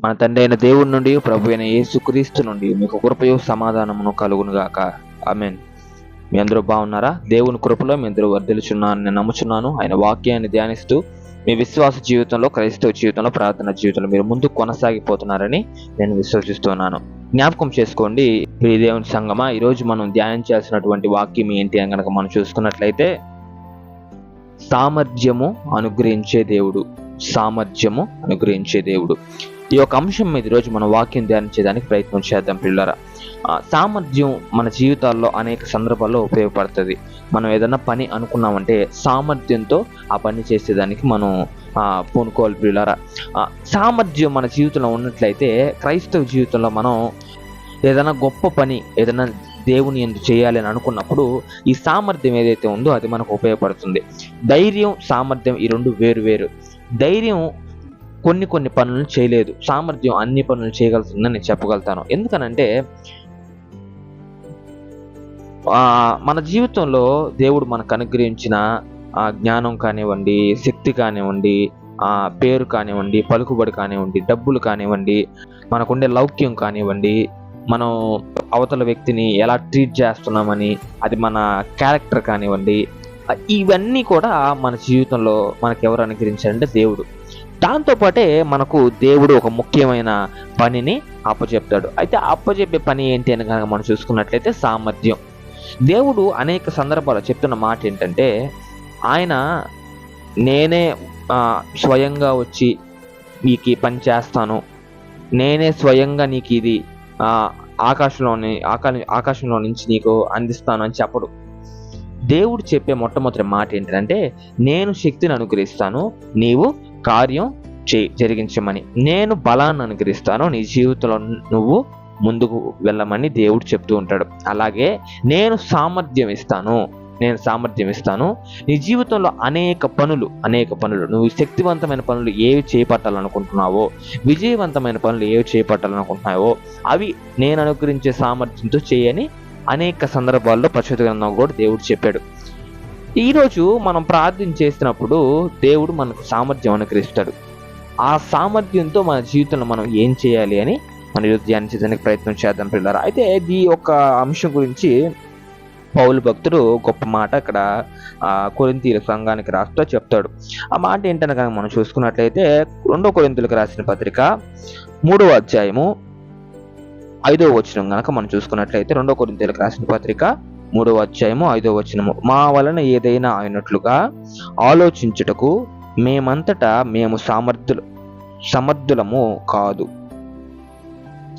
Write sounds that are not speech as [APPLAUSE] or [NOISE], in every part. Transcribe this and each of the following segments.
మన తండ్రి అయిన దేవుడి నుండి ప్రభు అయిన యేసుక్రీస్తు నుండి మీకు కృపయు సమాధానమును కలుగునుగాక. ఆమెన్. మీ అందరూ బాగున్నారా? దేవుని కృపలో మీ అందరూ వర్ధిల్చున్నాను నేను నమ్ముచున్నాను. ఆయన వాక్యాన్ని ధ్యానిస్తూ మీ విశ్వాస జీవితంలో క్రైస్తవ జీవితంలో ప్రార్థన జీవితంలో మీరు ముందు కొనసాగిపోతున్నారని నేను విశ్వసిస్తున్నాను జ్ఞాపకం చేసుకోండి ప్రియ దేవుని సంగమా ఈరోజు మనం ధ్యానించాల్సినటువంటి వాక్యం ఏంటి అని కనుక మనం చూసుకున్నట్లయితే సామర్థ్యము అనుగ్రహించే దేవుడు. సామర్థ్యము అనుగ్రహించే దేవుడు. ఈ యొక్క అంశం మీద ఈరోజు మనం వాక్యం ధ్యానించేదానికి ప్రయత్నం చేద్దాం పిల్లరా. సామర్థ్యం మన జీవితాల్లో అనేక సందర్భాల్లో ఉపయోగపడుతుంది. మనం ఏదైనా పని అనుకున్నామంటే సామర్థ్యంతో ఆ పని చేసేదానికి మనం పూనుకోవాలి పిల్లరా. సామర్థ్యం మన జీవితంలో ఉన్నట్లయితే క్రైస్తవ జీవితంలో మనం ఏదైనా గొప్ప పని ఏదైనా దేవుని ఎందుకు చేయాలి అని అనుకున్నప్పుడు ఈ సామర్థ్యం ఏదైతే ఉందో అది మనకు ఉపయోగపడుతుంది. ధైర్యం సామర్థ్యం ఈ రెండు వేరు వేరు. ధైర్యం కొన్ని కొన్ని పనులు చేయలేదు. సామర్థ్యం అన్ని పనులు చేయగలుగుతుందని నేను చెప్పగలుగుతాను. ఎందుకనంటే మన జీవితంలో దేవుడు మనకు అనుగ్రహించిన ఆ, జ్ఞానం కానివ్వండి శక్తి కానివ్వండి ఆ, పేరు కానివ్వండి పలుకుబడి కానివ్వండి డబ్బులు కానివ్వండి మనకుండే లౌక్యం కానివ్వండి మనం అవతల వ్యక్తిని ఎలా ట్రీట్ చేస్తున్నామని అది మన క్యారెక్టర్ కానివ్వండి ఇవన్నీ కూడా మన జీవితంలో మనకు ఎవరు అనుగ్రహించారంటే దేవుడు. దాంతోపాటే మనకు దేవుడు ఒక ముఖ్యమైన పనిని అప్పచెప్తాడు అయితే అప్పచెప్పే పని ఏంటి అని కనుక మనం చూసుకున్నట్లయితే సామర్థ్యం. దేవుడు అనేక సందర్భాలు చెప్తున్న మాట ఏంటంటే ఆయన నేనే స్వయంగా వచ్చి నీకు పని చేస్తాను. నేనే స్వయంగా నీకు ఇది ఆకాశంలోని ఆకా ఆకాశంలో నుంచి నీకు అందిస్తాను అని చెప్పడు. దేవుడు చెప్పే మొట్టమొదటి మాట ఏంటంటే నేను శక్తిని అనుగ్రహిస్తాను నీవు కార్యం చే జరిగించమని. నేను బలాన్ని అనుగ్రహిస్తాను నీ జీవితంలో నువ్వు ముందుకు వెళ్ళమని దేవుడు చెప్తూ ఉంటాడు. అలాగే నేను సామర్థ్యం ఇస్తాను నేను సామర్థ్యం ఇస్తాను. నీ జీవితంలో అనేక పనులు అనేక పనులు నువ్వు శక్తివంతమైన పనులు ఏవి చేపట్టాలనుకుంటున్నావో విజయవంతమైన పనులు ఏవి చేపట్టాలనుకుంటున్నావో అవి నేను అనుగ్రహించే సామర్థ్యంతో చేయని అనేక సందర్భాల్లో పరిశుద్ధ గ్రంథం కూడా దేవుడు చెప్పాడు. ఈరోజు మనం ప్రార్థన చేసినప్పుడు దేవుడు మనకు సామర్థ్యం అనుగ్రహిస్తాడు ఆ సామర్థ్యంతో మన జీవితంలో మనం ఏం చేయాలి అని మనం ఈరోజు ధ్యానించడానికి ప్రయత్నం చేద్దాం పిల్లరా. అయితే ఈ ఒక అంశం గురించి పౌలు భక్తుడు గొప్ప మాట అక్కడ కొరింతీల సంఘానికి రాస్తూ చెప్తాడు. ఆ మాట ఏంటనగా కనుక మనం చూసుకున్నట్లయితే రెండో కొరింతలకు రాసిన పత్రిక మూడవ అధ్యాయము ఐదో వచనం కనుక మనం చూసుకున్నట్లయితే రెండో కొరింతలకు రాసిన పత్రిక మూడవ అధ్యాయము ఐదో వచనము. మా వలన ఏదైనా అయినట్లుగా ఆలోచించుటకు మేమంతటా మేము సామర్థ్యులు సమర్థులము కాదు.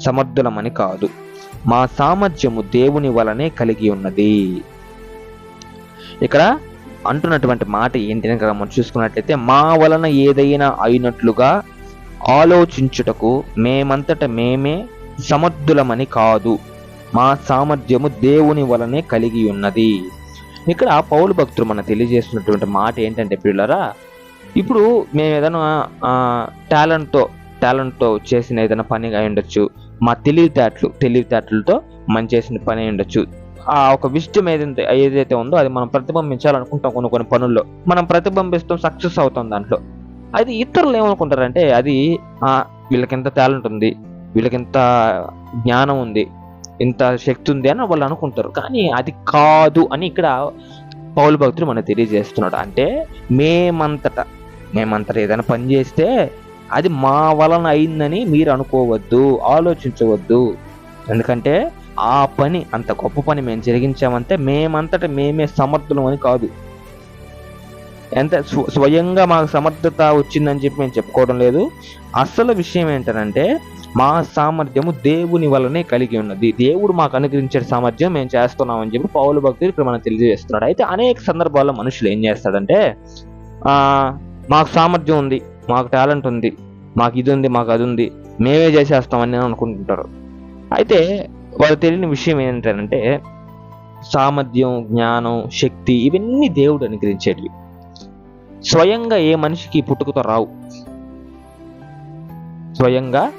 సమర్థులమని కాదు. మా సామర్థ్యము దేవుని వలనే కలిగి ఉన్నది. ఇక్కడ అంటున్నటువంటి మాట ఏంటి అని కనుక మనం చూసుకున్నట్లయితే మా వలన ఏదైనా అయినట్లుగా ఆలోచించుటకు మేమంతట మేమే సమర్థులమని కాదు. మా సామర్థ్యము దేవుని వలనే కలిగి ఉన్నది. ఇక్కడ పౌలు భక్తులు మన తెలియజేస్తున్నటువంటి మాట ఏంటంటే పిల్లరా ఇప్పుడు మేము ఏదైనా టాలెంట్తో టాలెంట్తో చేసిన ఏదైనా పని అయి ఉండొచ్చు. మా తెలివితేటలు తెలివితేటలతో మనం చేసిన పని అయి ఉండొచ్చు. ఆ ఒక విషయం ఏదైతే ఏదైతే ఉందో అది మనం ప్రతిబింబించాలనుకుంటాం కొన్ని కొన్ని పనుల్లో. మనం ప్రతిబింబిస్తాం సక్సెస్ అవుతాం దాంట్లో. అది ఇతరులు ఏమనుకుంటారంటే అది వీళ్ళకింత వీళ్ళకి ఎంత టాలెంట్ ఉంది వీళ్ళకి ఇంత జ్ఞానం ఉంది ఇంత శక్తి ఉంది అని వాళ్ళు అనుకుంటారు. కానీ అది కాదు అని ఇక్కడ పౌలు భక్తుడు మనకు తెలియజేస్తున్నాడు. అంటే మేమంతట మేమంతట ఏదైనా పని చేస్తే అది మా వలన అయిందని మీరు అనుకోవద్దు ఆలోచించవద్దు. ఎందుకంటే ఆ పని అంత గొప్ప పని మేము జరిగించామంటే మేమంతట మేమే సమర్థులం అని కాదు. ఎంత స్వయంగా మాకు సమర్థత వచ్చిందని చెప్పి మేము చెప్పుకోవడం లేదు. అసలు విషయం ఏంటంటే మా సామర్థ్యము దేవుని వల్లనే కలిగి ఉన్నది. దేవుడు మాకు అనుగ్రహించే సామర్థ్యం మేము చేస్తున్నామని చెప్పి పౌలు భక్తుడు ఇక్కడ మనం తెలియజేస్తున్నాడు. అయితే అనేక సందర్భాల్లో మనుషులు ఏం చేస్తాడంటే మాకు సామర్థ్యం ఉంది మాకు టాలెంట్ ఉంది మాకు ఇది ఉంది మాకు అది ఉంది మేమే చేసేస్తామని అనుకుంటుంటారు. అయితే వాళ్ళు తెలియని విషయం ఏంటంటే సామర్థ్యం జ్ఞానం శక్తి ఇవన్నీ దేవుడు అనుగ్రహించేటివి. స్వయంగా ఏ మనిషికి పుట్టుకతో రావు. స్వయంగా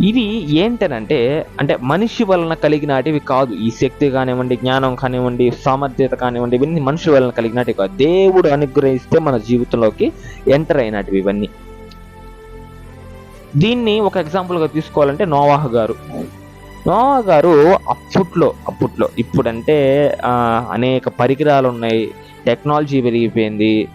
ఇవి ఏంటనంటే అంటే మనిషి వలన కలిగినటివి కాదు. ఈ శక్తి కానివ్వండి జ్ఞానం కానివ్వండి సామర్థ్యత కానివ్వండి ఇవన్నీ మనిషి వలన కలిగినటివి కాదు. దేవుడు అనుగ్రహిస్తే మన జీవితంలోకి ఎంటర్ అయినటివి ఇవన్నీ. దీన్ని ఒక ఎగ్జాంపుల్గా తీసుకోవాలంటే నోవాహ గారు. నోవా గారు అప్పట్లో అప్పట్లో ఇప్పుడంటే అనేక పరికరాలు ఉన్నాయి టెక్నాలజీ పెరిగిపోయింది.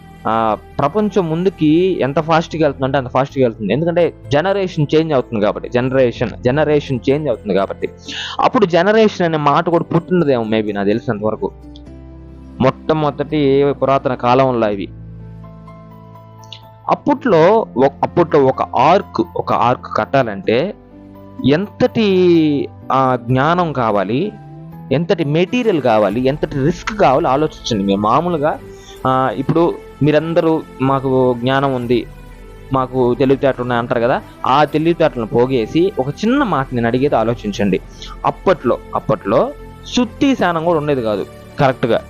ప్రపంచం ముందుకి ఎంత ఫాస్ట్గా వెళ్తుందంటే అంత ఫాస్ట్గా వెళ్తుంది. ఎందుకంటే జనరేషన్ చేంజ్ అవుతుంది కాబట్టి జనరేషన్ జనరేషన్ చేంజ్ అవుతుంది కాబట్టి. అప్పుడు జనరేషన్ అనే మాట కూడా పుట్టినదేమో మేబీ నాకు తెలిసినంత వరకు. మొట్టమొదటి పురాతన కాలంలో ఇవి. అప్పట్లో అప్పట్లో ఒక ఆర్క్ ఒక ఆర్క్ కట్టాలంటే ఎంతటి ఆ, జ్ఞానం కావాలి ఎంతటి మెటీరియల్ కావాలి ఎంతటి రిస్క్ కావాలి ఆలోచించండి. మేము మామూలుగా ఇప్పుడు మీరందరూ మాకు జ్ఞానం ఉంది మాకు తెలివితేటలు ఉన్నాయి అంటారు కదా ఆ తెలివితేటలను పోగేసి ఒక చిన్న మాట నేను అడిగేది ఆలోచించండి. అప్పట్లో అప్పట్లో సుత్తి శానం కూడా ఉండేది కాదు కరెక్ట్గా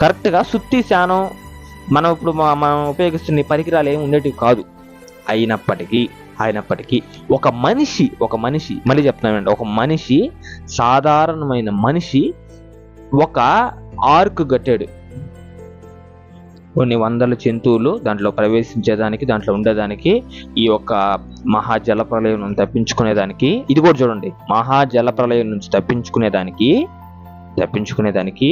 కరెక్ట్గా సుత్తి శానం మనం ఇప్పుడు మనం ఉపయోగిస్తున్న పరికరాలు ఏమి ఉండేటివి కాదు. అయినప్పటికీ అయినప్పటికీ ఒక మనిషి ఒక మనిషి మళ్ళీ చెప్తున్నానండి ఒక మనిషి సాధారణమైన మనిషి ఒక ఆర్క్ కట్టాడు. కొన్ని వందల జంతువులు దాంట్లో ప్రవేశించేదానికి దాంట్లో ఉండేదానికి ఈ యొక్క మహా జలప్రలయం నుంచి తప్పించుకునేదానికి ఇది కూడా చూడండి మహా జలప్రలయం నుంచి తప్పించుకునేదానికి తప్పించుకునేదానికి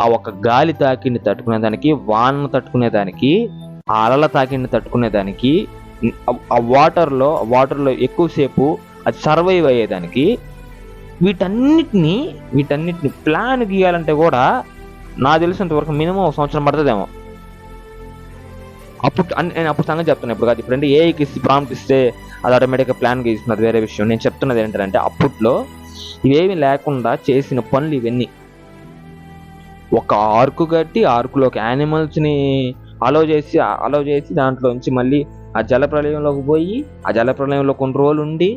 ఆ ఒక గాలి తాకిని తట్టుకునేదానికి వానను తట్టుకునేదానికి ఆ అలల తాకిని తట్టుకునేదానికి ఆ- ఆ వాటర్లో వాటర్లో ఎక్కువసేపు అది సర్వైవ్ అయ్యేదానికి వీటన్నిటిని వీటన్నిటిని ప్లాన్ గీయాలంటే కూడా నాకు తెలిసినంత వరకు మినిమం ఒక సంవత్సరం పడుతుందేమో. అప్పుడు నేను అప్పుడు సంగతి చెప్తాను ఇప్పుడు కాదు ఇప్పుడు ఏఐకి ఇస్తే ప్రాంప్ట్ ఇస్తే అది ఆటోమేటిక్గా ప్లాన్ ఇస్తున్నది వేరే విషయం. నేను చెప్తున్నది ఏంటంటే అప్పట్లో ఇవేమి లేకుండా చేసిన పనులు ఇవన్నీ. ఒక ఆర్కు కట్టి ఆర్కులోకి యానిమల్స్ని అలో చేసి అలో చేసి దాంట్లోంచి మళ్ళీ ఆ జలప్రలయంలోకి పోయి ఆ జలప్రలయంలో కొన్ని రోజులు ఉండి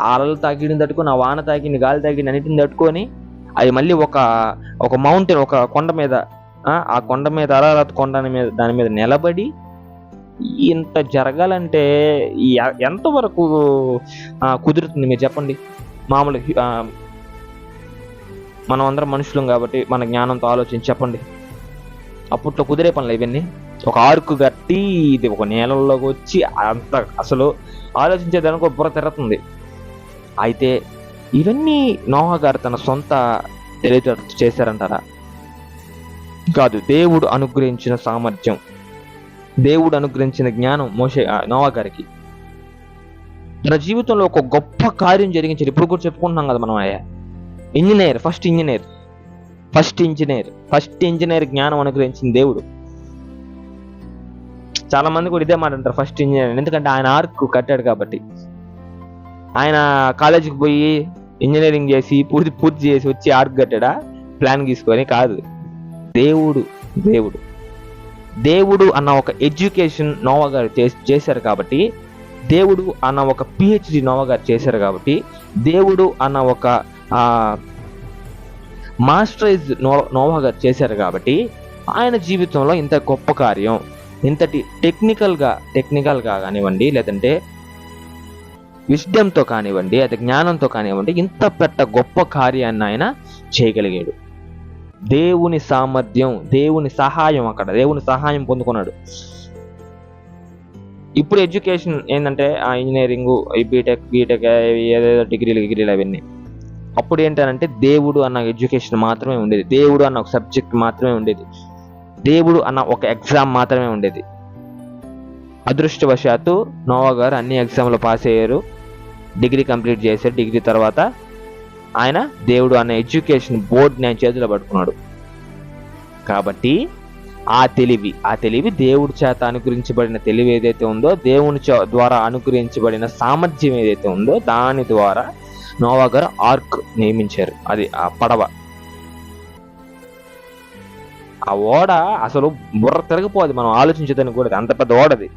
అలలు తాకిడిని తట్టుకొని ఆ వాన తాకిని గాలి తాకిని అన్నిటిని తట్టుకొని అది మళ్ళీ ఒక ఒక మౌంటైన్ ఒక కొండ మీద ఆ, కొండ మీద అరారత్ కొండ మీద దాని మీద నిలబడి ఇంత జరగాలంటే ఎంతవరకు కుదురుతుంది మీరు చెప్పండి? మామూలు మనం అందరం మనుషులం కాబట్టి మన జ్ఞానంతో ఆలోచించి చెప్పండి. అప్పట్లో కుదిరే పనులు ఇవన్నీ. ఒక ఆర్కు కట్టి ఇది ఒక నేలల్లోకి వచ్చి అంత అసలు ఆలోచించేదానికి ఒక బుర్ర తిరుగుతుంది అయితే ఇవన్నీ నోహా గారు తన సొంత తెలివితేటలతో చేశారంటారా? కాదు దేవుడు అనుగ్రహించిన సామర్థ్యం. దేవుడు అనుగ్రహించిన జ్ఞానం మోసే నోవా గారికి. తన జీవితంలో ఒక గొప్ప కార్యం జరిగించారు. ఇప్పుడు కూడా చెప్పుకుంటున్నాం కదా మనం అయ్యా engineer first engineer. First engineer. First engineer జ్ఞానం అనుగ్రహించిన దేవుడు. చాలా మంది కూడా ఇదే మాట అంటారు ఫస్ట్ ఇంజనీర్ ఎందుకంటే ఆయన ఆర్క్ కట్టాడు కాబట్టి. ఆయన కాలేజీకి పోయి ఇంజనీరింగ్ చేసి పూర్తి పూర్తి చేసి వచ్చి ఆర్క్ కట్టాడా? ప్లాన్ తీసుకొని కాదు. దేవుడు దేవుడు. దేవుడు అన్న ఒక ఎడ్యుకేషన్ నోవా గారు చేశారు కాబట్టి దేవుడు అన్న ఒక పిహెచ్డి నోవా గారు చేశారు కాబట్టి దేవుడు అన్న ఒక మాస్టరైజ్ నో నోవా గారు చేశారు కాబట్టి ఆయన జీవితంలో ఇంత గొప్ప కార్యం ఇంతటి టెక్నికల్గా టెక్నికల్గా కానివ్వండి లేదంటే విజ్డమ్తో కానివ్వండి అది జ్ఞానంతో కానివ్వండి ఇంత పెద్ద గొప్ప కార్యాన్ని ఆయన చేయగలిగాడు. దేవుని సామర్థ్యం దేవుని సహాయం అక్కడ దేవుని సహాయం పొందుకున్నాడు. ఇప్పుడు ఎడ్యుకేషన్ ఏంటంటే ఆ ఇంజనీరింగ్ ఈ బీటెక్ బీటెక్ ఏదేదో డిగ్రీలు డిగ్రీలు అవన్నీ. అప్పుడు ఏంటంటే దేవుడు అన్న ఎడ్యుకేషన్ మాత్రమే ఉండేది. దేవుడు అన్న ఒక సబ్జెక్ట్ మాత్రమే ఉండేది. దేవుడు అన్న ఒక ఎగ్జామ్ మాత్రమే ఉండేది. అదృష్టవశాత్తు నోవా గారు అన్ని ఎగ్జామ్లు పాస్ అయ్యారు. డిగ్రీ కంప్లీట్ చేశారు. డిగ్రీ తర్వాత ఆయన దేవుడు అన్న ఎడ్యుకేషన్ బోర్డ్ నేను చేతిలో పట్టుకున్నాడు. కాబట్టి ఆ తెలివి ఆ తెలివి దేవుడి చేత అనుగ్రహించబడిన తెలివి ఏదైతే ఉందో దేవుని చే- ద్వారా అనుగ్రహించబడిన సామర్థ్యం ఏదైతే ఉందో దాని ద్వారా నోవా గారు ఆర్క్ నియమించారు. అది ఆ పడవ. ఆ ఓడ అసలు బుర్ర తిరగపోదు మనం ఆలోచించదని కూడా అంత పెద్ద ఓడది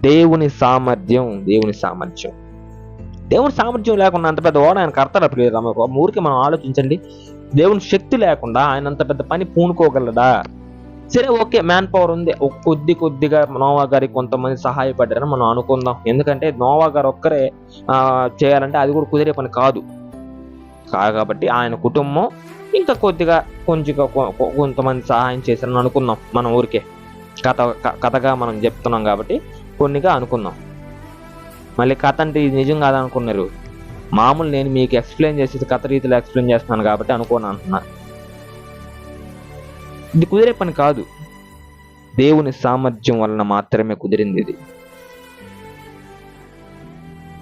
దేవుని సామర్థ్యం దేవుని సామర్థ్యం. దేవుని సామర్థ్యం లేకుండా అంత పెద్ద ఓడ ఆయన కడతాడు అప్పుడు ఊరికి మనం ఆలోచించండి. దేవుని శక్తి లేకుండా ఆయన అంత పెద్ద పని పూనుకోగలడా? సరే ఓకే మ్యాన్ పవర్ ఉంది. కొద్ది కొద్దిగా నోవా గారికి కొంతమంది సహాయపడ్డారని మనం అనుకుందాం. ఎందుకంటే నోవా గారు ఒక్కరే చేయాలంటే అది కూడా కుదిరే పని కాదు. కాబట్టి ఆయన కుటుంబం ఇంకా కొద్దిగా కొంచెం కొ- కొ- కొంతమంది సహాయం చేశారని అనుకుందాం మన ఊరికే. కథ కథగా మనం చెప్తున్నాం కాబట్టి కొన్నిగా అనుకుందాం. మళ్ళీ కథ అంటే ఇది నిజం కాదనుకున్నారు. మామూలు నేను మీకు ఎక్స్ప్లెయిన్ చేసేది కథ రీతిలో ఎక్స్ప్లెయిన్ చేస్తున్నాను కాబట్టి అనుకోను అంటున్నా. ఇది కుదిరే పని కాదు. దేవుని సామర్థ్యం వలన మాత్రమే కుదిరింది ఇది.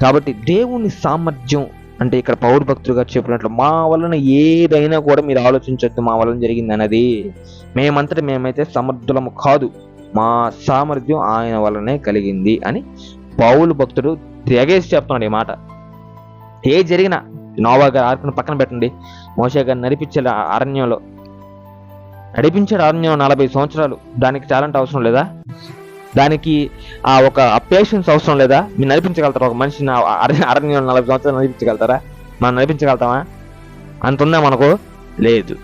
కాబట్టి దేవుని సామర్థ్యం అంటే ఇక్కడ పౌరు భక్తులు గారు చెప్పినట్లు మా వలన ఏదైనా కూడా మీరు ఆలోచించొద్దు మా వలన జరిగింది అన్నది. మేమంతటి మేమైతే సమర్థులము కాదు. మా సామర్థ్యం ఆయన వలనే కలిగింది అని పౌలు భక్తుడు తెగేసి చెప్తున్నాడు ఈ మాట. ఏ జరిగినా నోవా గారు ఆర్కుని పక్కన పెట్టండి. మోషే గారు నడిపించాడు అరణ్యంలో. నడిపించాడు అరణ్యం నలభై సంవత్సరాలు. దానికి టాలెంట్ అవసరం లేదా? దానికి ఆ ఒక పేషెన్స్ అవసరం లేదా? మీరు నడిపించగలుగుతారా? ఒక మనిషిని ఆ అరణ్యం నలభై సంవత్సరాలు నడిపించగలుగుతారా? మనం నడిపించగలుగుతామా? అంత ఉందా మనకు? లేదు.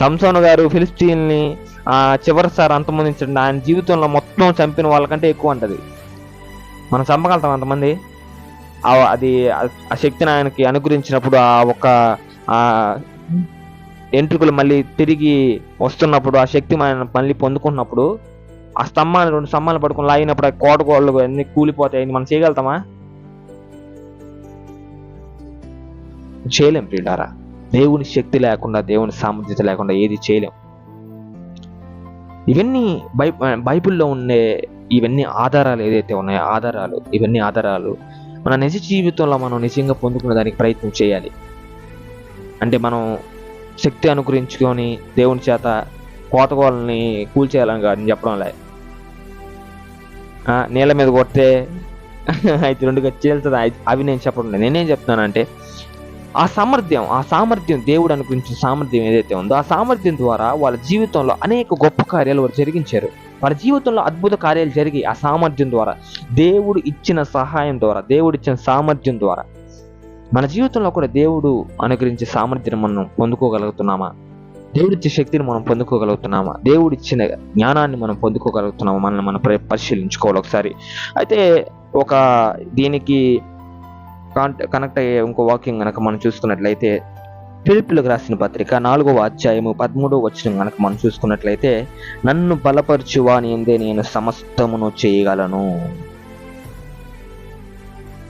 సంసోన్ గారు ఫిలిస్తీన్ని ఆ చివరిసారి అంతమొందించండి ఆయన జీవితంలో మొత్తం చంపిన వాళ్ళకంటే ఎక్కువ ఉంటుంది. మనం చంపగలుగుతాం అంతమంది. అది ఆ- శక్తిని ఆయనకి అనుగ్రహించినప్పుడు ఆ ఒక ఆ ఎంట్రుకలు మళ్ళీ తిరిగి వస్తున్నప్పుడు ఆ శక్తి ఆయన మళ్ళీ పొందుకున్నప్పుడు ఆ స్తంభాలు రెండు స్తంభాలు పడుకుని లాగినప్పుడు ఆ కోట గోడలు అన్ని కూలిపోతాయి. మనం చేయగలుగుతామా? చేయలేం ప్రియుడారా దేవుని శక్తి లేకుండా దేవుని సామర్థ్యత లేకుండా ఏది చేయలేం. ఇవన్నీ బై బైబిల్లో ఉండే ఇవన్నీ ఆధారాలు ఏదైతే ఉన్నాయో ఆధారాలు ఇవన్నీ ఆధారాలు మన నిజ జీవితంలో మనం నిజంగా పొందుకునే దానికి ప్రయత్నం చేయాలి. అంటే మనం శక్తి అనుగ్రహించుకొని దేవుని చేత కోతగోళ్ళని కూల్చేయాలని కాదని చెప్పడం లే. నీళ్ళ మీద కొడితే [LAUGHS] అయితే రెండుగా చేలుతుంది అవి నేను చెప్పడం లేదు నేనేం చెప్తున్నానంటే ఆ సామర్థ్యం ఆ సామర్థ్యం దేవుడు అనుగ్రహించిన సామర్థ్యం ఏదైతే ఉందో ఆ సామర్థ్యం ద్వారా వాళ్ళ జీవితంలో అనేక గొప్ప కార్యాలు వారు జరిగించారు. వారి జీవితంలో అద్భుత కార్యాలు జరిగి ఆ సామర్థ్యం ద్వారా దేవుడు ఇచ్చిన సహాయం ద్వారా దేవుడు ఇచ్చిన సామర్థ్యం ద్వారా మన జీవితంలో కూడా దేవుడు అనుగ్రహించే సామర్థ్యం మనం పొందుకోగలుగుతున్నామా? దేవుడిచ్చే శక్తిని మనం పొందుకోగలుగుతున్నామా? దేవుడిచ్చిన జ్ఞానాన్ని మనం పొందుకోగలుగుతున్నామా? మనల్ని మనం పరిశీలించుకోవాలి ఒకసారి. అయితే ఒక దీనికి కాంట కనెక్ట్ అయ్యే ఇంకో వాకింగ్ కనుక మనం చూసుకున్నట్లయితే ఫిలిపిలకు రాసిన పత్రిక నాలుగవ అధ్యాయము పదమూడవ వచ్చిన కనుక మనం చూసుకున్నట్లయితే నన్ను బలపరచువాని ఎందే నేను సమస్తమును చేయగలను.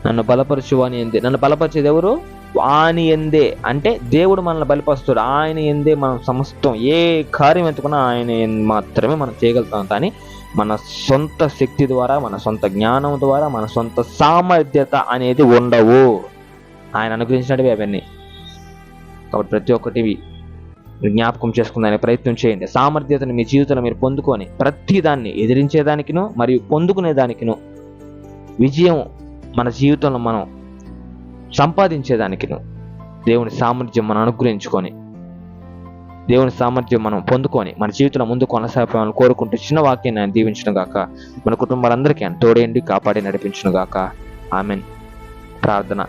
నన్ను బలపరచువాని ఎందే నన్ను బలపరిచేది ఎవరు? వాని ఎందే. అంటే దేవుడు మనల్ని బలపరుస్తాడు. ఆయన ఎందే మనం సమస్తం ఏ కార్యం ఎత్తుకున్నా ఆయన మాత్రమే మనం చేయగలుగుతాం. కానీ మన సొంత శక్తి ద్వారా మన సొంత జ్ఞానం ద్వారా మన సొంత సామర్థ్యత అనేది ఉండవు. ఆయన అనుగ్రహించినవి అవన్నీ. కాబట్టి ప్రతి ఒక్కటి మీరు జ్ఞాపకం చేసుకుందనే ప్రయత్నం చేయండి. సామర్థ్యతను మీ జీవితంలో మీరు పొందుకొని ప్రతి దాన్ని ఎదిరించేదానికిను మరియు పొందుకునేదానికిను విజయం మన జీవితంలో మనం సంపాదించేదానికిను దేవుని సామర్థ్యం మనం అనుగ్రహించుకొని దేవుని సామర్థ్యం మనం పొందుకొని మన జీవితంలో ముందు కొనసాగాలని కోరుకుంటూ చిన్న వాక్యాన్ని ఆయన దీవించడం గాక. మన కుటుంబాలందరికీ ఆయన తోడేయండి కాపాడి నడిపించను గాక. ఆమెన్. ప్రార్థన.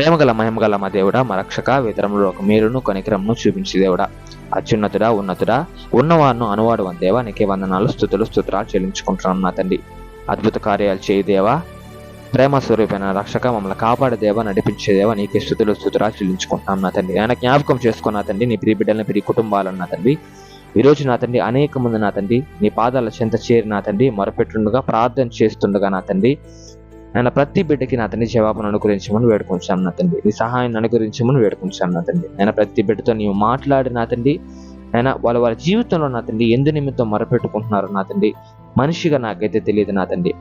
ప్రేమగల మహిమగల మా దేవుడా మా రక్షక వితరంలో ఒక మేలును కనికరమును చూపించి దేవుడా. అత్యున్నతుడా ఉన్నతుడా ఉన్నవాడును అనువాడు దేవా నీకే వందనాలు స్థుతులు స్తోత్రాలు చెల్లించుకుంటున్నాను నా తండ్రి. అద్భుత కార్యాలు చేయి దేవా. ప్రేమ స్వరూపైన రక్షక మమ్మల్ని కాపాడే దేవా నడిపించే దేవా నీకే స్థుతులు స్తోత్రాలు చెల్లించుకుంటున్నాం నా తండ్రి. ఆయన జ్ఞాపకం చేసుకున్న తండ్రి నీ ప్రియ బిడ్డలను ప్రియ కుటుంబాలను నా తండ్రి. ఈ రోజు నా తండ్రి అనేక మంది నా తండ్రి నీ పాదాల చెంత చేరి నా తండ్రి మొరపెట్టుండగా ప్రార్థన చేస్తుండగా నా తండ్రి. ఆయన ప్రతి బిడ్డకి నా తండ్రి జవాబును అనుకరించమని వేడుకుంటాను నా తండ్రి. నీ సహాయాన్ని అనుకరించమని వేడుకుంటాను నా తండ్రి. ఆయన ప్రతి బిడ్డతో నీవు మాట్లాడి నా తండ్రి. ఆయన వాళ్ళ వాళ్ళ జీవితంలో నా తండ్రి ఎందు నిమిత్తం మొరపెట్టుకుంటున్నారు నా తండ్రి. మనిషిగా నాకైతే తెలియదు నా తండ్రి.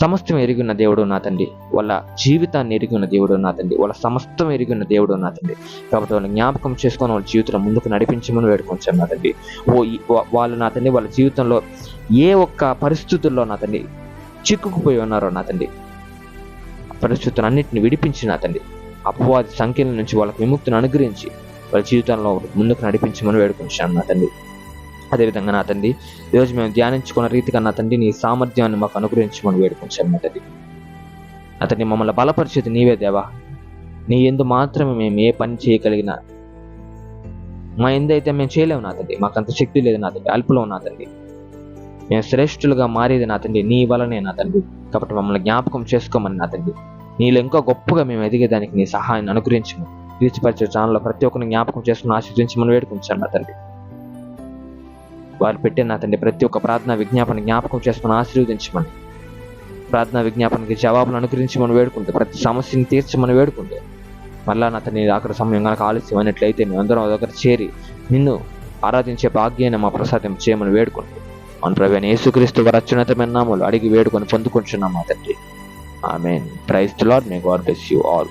సమస్తం ఎరిగిన దేవుడు నా తండ్రి. వాళ్ళ జీవితాన్ని ఎరిగిన దేవుడు నా తండ్రి. వాళ్ళ సమస్తం ఎరిగిన దేవుడు నా తండ్రి. కాబట్టి వాళ్ళని జ్ఞాపకం చేసుకొని వాళ్ళ జీవితంలో ముందుకు నడిపించమని వేడుకొంచాను నా తండ్రి. ఓ వాళ్ళు నా తండ్రి వాళ్ళ జీవితంలో ఏ ఒక్క పరిస్థితుల్లో నా తండ్రి చిక్కుకుపోయి ఉన్నారో నా తండ్రి. పరిస్థితులు అన్నింటిని విడిపించి నా తండ్రి. అపవాది సంఖ్యల నుంచి వాళ్ళకి విముక్తిని అనుగ్రహించి వాళ్ళ జీవితంలో ముందుకు నడిపించమని వేడుకొంచాను నా తండ్రి. అదేవిధంగా నా తండ్రి ఈరోజు మేము ధ్యానించుకున్న రీతిగా నా తండ్రి నీ సామర్థ్యాన్ని మాకు అనుగ్రహించమని వేడుకొంచాను నా తండ్రి. అతన్ని మమ్మల్ని బలపరిచేది నీవే దేవా. నీ ఎందు మాత్రమే మేము ఏ పని చేయగలిగిన మా ఎందైతే మేము చేయలేము నా తండ్రి. మాకు అంత శక్తి లేదు నా తండ్రి. అల్పులో నా తండ్రి. మేము శ్రేష్ఠులుగా మారేది నా తండ్రి. నీ వలనే నా తండ్రి. కాబట్టి మమ్మల్ని జ్ఞాపకం చేసుకోమని నా తండ్రి. నీలో ఇంకా గొప్పగా మేము ఎదిగేదానికి నీ సహాయాన్ని అనుగ్రహించము. తీర్చిపరిచే ఛానల్లో ప్రతి ఒక్కరిని జ్ఞాపకం చేసుకుని ఆశీర్దించమని వేడుకుంటాను నా తండ్రి. వారు పెట్టే నా తండ్రి ప్రతి ఒక్క ప్రార్థన విజ్ఞాపన జ్ఞాపకం చేసుకుని ఆశీర్వదించమని. ప్రార్థన విజ్ఞాపనకి జవాబులు అనుగ్రహించి మనం వేడుకుంటే ప్రతి సమస్యని తీర్చమని వేడుకుంటే. మళ్ళా అతని అక్కడ సమయం కనుక ఆలస్యం అయినట్లయితే మేమందరం అందరం దగ్గర చేరి నిన్ను ఆరాధించే భాగ్యాన్ని మా ప్రసాదం చేయమని వేడుకుంటాం. మన ప్రవీణ యేసుక్రీస్తు వారి అత్యున్నతమైన నామములు అడిగి వేడుకొని పొందుకుంటున్నాం మా తండ్రి? Amen. Praise Lord may God bless you all.